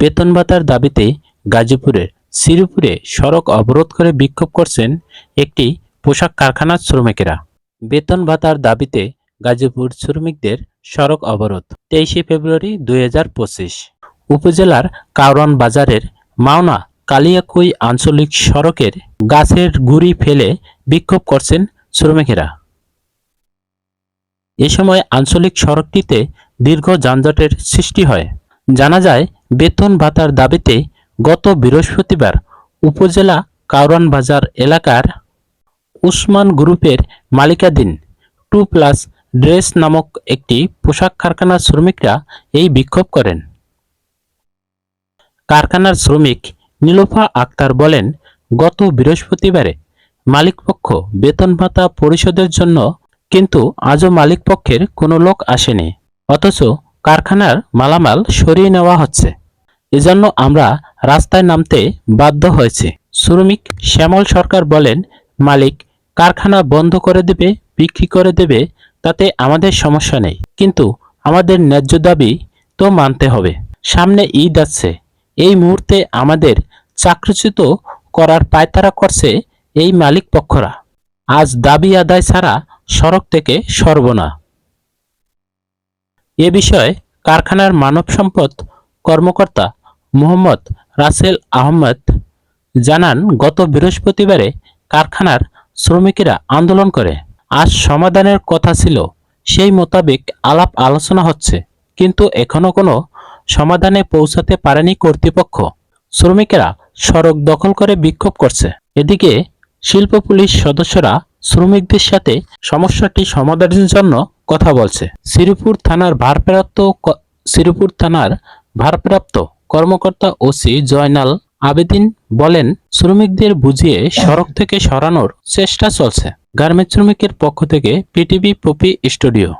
বেতন ভাতার দাবিতে গাজীপুরের শ্রীপুরে সড়ক অবরোধ করে বিক্ষোভ করছেন একটি পোশাক কারখানার শ্রমিকেরা। বেতন ভাতার দাবিতে গাজীপুর শ্রমিকদের সড়ক অবরোধ, তেইশে ফেব্রুয়ারি দু হাজার পঁচিশ। উপজেলার কাউরান বাজারের মাওনা কালিয়াকুই আঞ্চলিক সড়কের গাছের গুড়ি ফেলে বিক্ষোভ করছেন শ্রমিকেরা। এ সময় আঞ্চলিক সড়কটিতে দীর্ঘ যানজটের সৃষ্টি হয়। জানা যায় বেতন ভাতার দাবিতে গত বৃহস্পতিবার উপজেলা কাউরান বাজার এলাকার উসমান গ্রুপের মালিকাধীন টু প্লাস ড্রেস নামক একটি পোশাক কারখানার শ্রমিকরা এই বিক্ষোভ করেন। কারখানার শ্রমিক নীলোফা আক্তার বলেন, গত বৃহস্পতিবারে মালিকপক্ষ বেতন ভাতা পরিশোধের জন্য কিন্তু আজও মালিকপক্ষের কোনো লোক আসেনি, অথচ কারখানার মালামাল সরিয়ে নেওয়া হচ্ছে। এজন্য আমরা রাস্তায় নামতে বাধ্য হয়েছি। শ্রমিক শ্যামল সরকার বলেন, মালিক, কারখানা বন্ধ করে দেবে, বিক্রি করে দেবে, তাতে আমাদের সমস্যা নেই। কিন্তু আমাদের ন্যায্য দাবি তো মানতে হবে। সামনে ঈদ আসছে এই মুহূর্তে আমাদের চাকরিচ্যুত করার পায়তারা করছে এই মালিক পক্ষরা। আজ দাবি আদায় ছাড়া সড়ক থেকে সরব না। এ বিষয়ে কারখানার মানব সম্পদ কর্মকর্তা মোহাম্মদ রাসেল আহমদ জানান, গত বৃহস্পতিবারে কারখানার শ্রমিকেরা আন্দোলন করে। আজ সমাধানের কথা ছিল, সেই মোতাবেক আলাপ আলোচনা হচ্ছে, কিন্তু এখনও কোনো সমাধানে পৌঁছাতে পারেনি কর্তৃপক্ষ। শ্রমিকেরা সড়ক দখল করে বিক্ষোভ করছে। এদিকে শিল্প পুলিশ সদস্যরা শ্রমিকদের সাথে সমস্যাটি সমাধানের জন্য কথা বলছে। শ্রীপুর থানার ভারপ্রাপ্ত শ্রীপুর থানার ভারপ্রাপ্ত কর্মকর্তা ওসি জয়নাল আবেদিন বলেন, শ্রমিকদের বুঝিয়ে সড়ক থেকে সরানোর চেষ্টা চলছে। গার্মেন্ট শ্রমিকের পক্ষ থেকে পিটিভি পপি স্টুডিও।